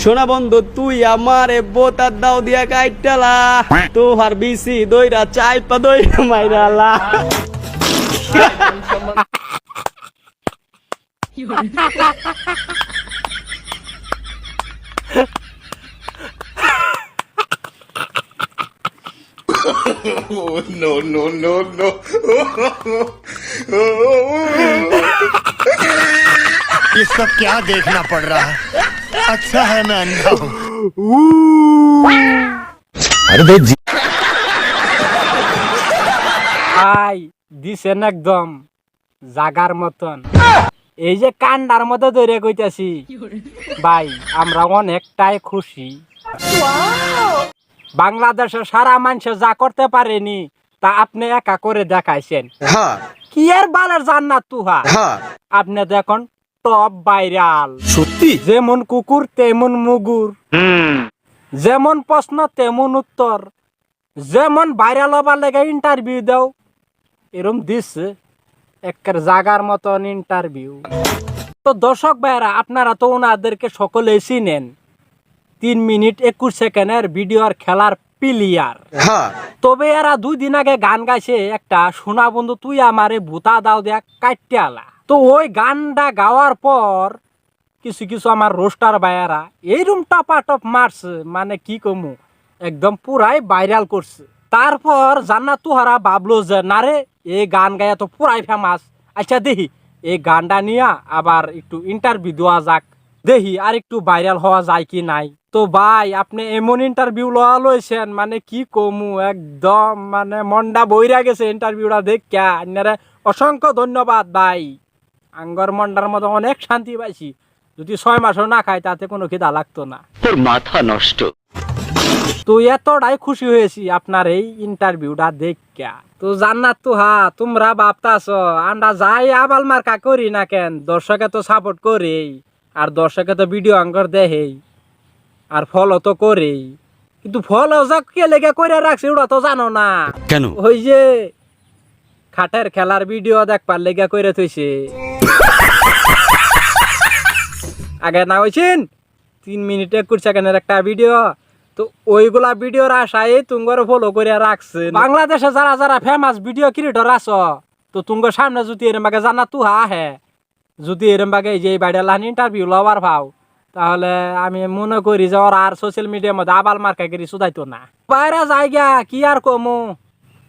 শোনা বন্ধু তুই আমার এ বোতার দাও দিয়া কাইটালা তোহার বিসি দইরা চাইপা দইরা মাইরালা no, no, no, no. ये सब क्या देखना पड़ रहा है अच्छा है मैं अंधा हूँ আই দিছেন একদম জাগার মতন এই যে কান্ডার মধ্যে ধরে কইতাছি ভাই আমরা অনেকটাই খুশি বাংলাদেশের সারা মানুষ যা করতে পারেনি তা আপনি একা করে দেখাইছেন কি এর বালের জান্নাত তুহা আপনি দেখুন টপ ভাইরাল। সত্যি? যেমন কুকুর তেমন মুগুর। যেমন প্রশ্ন তেমন উত্তর। যেমন ভাইরাল হবার লেগে ইন্টারভিউ দাও। এরম দিচ্ছে একের জাগার মতন ইন্টারভিউ তো দর্শক ভাইরা আপনারা তো ওনাদেরকে সকলেই চিনেন। তিন মিনিট একুশ সেকেন্ডের ভিডিওর খেলার প্লেয়ার তবে এরা দুই দিন আগে গান গাইছে একটা সোনা বন্ধু তুই আমারে ভূতা দাও দেয়া কাটতে আলা। তো ওই গানটা গাওয়ার পর কিছু কিছু আমার রোস্টার ভাইয়ারা এইরকম টপ মারছে মানে কি কমু, একদম পুরাই ভাইরাল করছে। তারপর জান্নাত তুহারা ভাবলো যে, না রে এই গান গায়া তো পুরাই ফেমাস আচ্ছা দেখি এই গানটা নিয়ে আবার একটু ইন্টারভিউ দেওয়া যাক। দেখি আর একটু ভাইরাল হওয়া যায় কি নাই। তো ভাই, আপনি এমন ইন্টারভিউ লওয়া লইছেন মানে কি কমু, একদম মানে মনটা বইরা গেছে ইন্টারভিউটা দেখা অসংখ্য ধন্যবাদ ভাই। আঙ্গর মন্ডার মতো অনেক শান্তি পাইছি। যদি ছয় মাসও না খাই তাতে কোনো খিদা লাগতো না। তোর মাথা নষ্ট। তো এতটাই খুশি হয়েছি আপনার এই ইন্টারভিউটা দেখা তো জান্নাত তো হা তোমরা ভাবতাছ আমরা যাই আবাল মার্কা করি না কেন? দর্শকে তো সাপোর্ট করেই আর দর্শকে তো ভিডিও আঙ্গর দেহেই আর ফলো তো করেই। কিন্তু ফলো যা কে লেগে করে রাখছে ওটা তো জানো না। কেন? ওই যে খাটের খেলার ভিডিও দেখবার লেগে করে থইছে। আগে না হয়েছেন তিন মিনিট একুশ সেকেন্ডের একটা ভিডিও। তো ওইগুলা ভিডিওর আশায় তুঙ্গর ফলো করে রাখছে বাংলাদেশে যারা যারা ফেমাস ভিডিও ক্রিয়েটর আছ, তো তুঙ্গ সামনে যদি এরম বাগে জানা তু আহে, যদি এরম বাগে যে বাইডাল ইন্টারভিউ লবার ভাও, তাহলে আমি মনে করি যে ওরা আর সোশ্যাল মিডিয়ার মধ্যে আবাল মার্কা করি শুধাইতো না। বাইরে জায়গা কি আর কমু?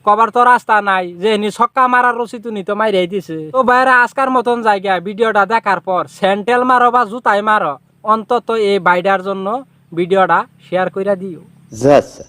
কবার তো রাস্তা নাই, যে নি ছক্কা মারার রসিদ নিতে মাইরাই দিছে। তো বাইরে আজকার মতন জায়গা, ভিডিওটা দেখার পর স্যান্ডেল মারো বা জুতাই মারো, অন্তত এই বাইডার জন্য ভিডিওটা শেয়ার করে দিও।